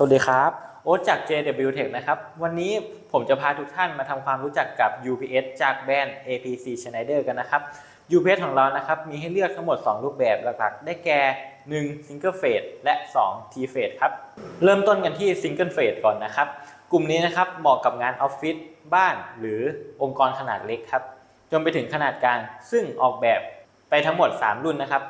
สวัสดีครับ โอ๊ตจาก JW Tech นะครับ วันนี้ผมจะพาทุกท่านมาทำความรู้จักกับ UPS จากแบรนด์ APC Schneider กันนะครับ UPS ของเรานะครับมีให้เลือกทั้งหมด 2 รูปแบบหลักๆ ได้แก่ 1 Single Phase และ 2 T Phase ครับ เริ่มต้นกันที่ Single Phase ก่อนนะครับ กลุ่มนี้นะครับเหมาะกับงานออฟฟิศบ้านหรือองค์กรขนาดเล็กครับ จนไปถึงขนาดกลางซึ่งออกแบบไปทั้งหมด 3 รุ่นนะครับ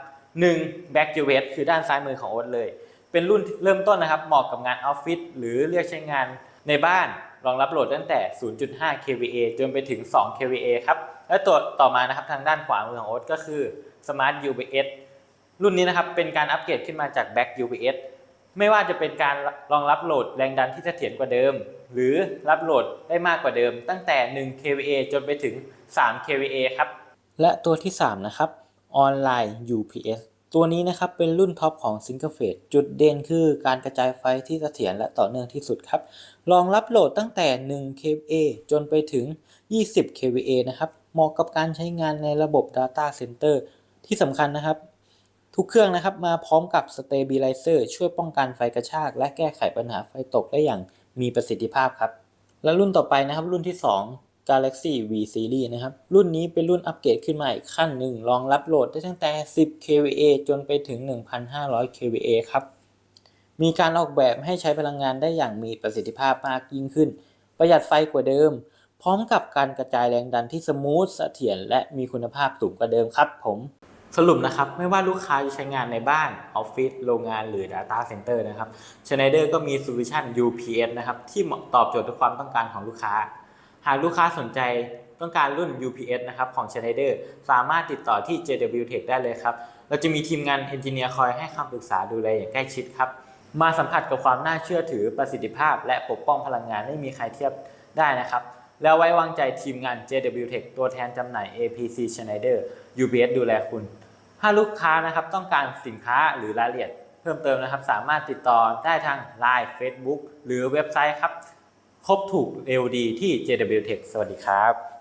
1 Back to w e s t คือด้านซ้ายมือของโอ๊ตเลย เป็นรุ่นเริ่มต้นนะครับ เหมาะกับงานออฟฟิศหรือเรียกใช้งานในบ้านรองรับโหลดตั้งแต่ 0.5 kVA จนไปถึง 2 kVA ครับ และตัวต่อมานะครับทางด้านขวามือของโอ๊ตก็คือ Smart UPS รุ่นนี้นะครับเป็นการอัปเกรดขึ้นมาจาก Back UPS ไม่ว่าจะเป็นการรองรับโหลดแรงดันที่เสถียรกว่าเดิม หรือรับโหลดได้มากกว่าเดิม ตั้งแต่ 1 kVA จนไปถึง 3 kVA ครับ และตัวที่ 3 นะครับออนไลน์ UPS ตัวนี้นะครับเป็นรุ่นท็อปของ Single Phase จุดเด่นคือการกระจายไฟที่เสถียรและต่อเนื่องที่สุดครับ รองรับโหลดตั้งแต่ 1 kVA จนไปถึง 20 kVA นะครับ เหมาะกับการใช้งานในระบบ Data Center ที่สำคัญนะครับ ทุกเครื่องนะครับมาพร้อมกับ Stabilizer ช่วยป้องกันไฟกระชาก และแก้ไขปัญหาไฟตกได้อย่างมีประสิทธิภาพครับ และรุ่นต่อไปนะครับรุ่นที่ 2 Galaxy V Series นะครับ รุ่นนี้เป็นรุ่นอัปเกรดขึ้นมาอีกขั้นหนึ่ง รองรับโหลดได้ตั้งแต่ 10 kVA จนไปถึง 1,500 kVA ครับ มีการออกแบบให้ใช้พลังงานได้อย่างมีประสิทธิภาพมากยิ่งขึ้น ประหยัดไฟกว่าเดิม พร้อมกับการกระจายแรงดันที่สมูทเสถียรและมีคุณภาพสูงกว่าเดิมครับผมสรุปนะครับไม่ว่าลูกค้าจะใช้งานในบ้านออฟฟิศโรงงานหรือ Data Center นะครับ Schneider ก็มีโซลูชัน UPS นะครับ ที่ตอบโจทย์ทุกความต้องการของลูกค้าากลูกค้าสนใจต้องการรุ่น UPS นะครับของ Schneider สามารถติดต่อที่ JW Tech ได้เลยครับ เราจะมีทีมงานเอนจิเนียร์คอยให้คำปรึกษาดูแลอย่างใกล้ชิดครับ มาสัมผัสกับความน่าเชื่อถือประสิทธิภาพ และปกป้องพลังงานไม่มีใครเทียบได้นะครับ แล้วไว้วางใจทีมงาน JW Tech ตัวแทนจำหน่าย APC Schneider UPS ดูแลคุณ ถ้าลูกค้านะครับต้องการสินค้าหรือรายละเอียด เพิ่มเติมนะครับ สามารถติดต่อได้ทาง Line Facebook หรือเว็บไซต์ครับ พบถูก LD ที่ JW Tech สวัสดีครับ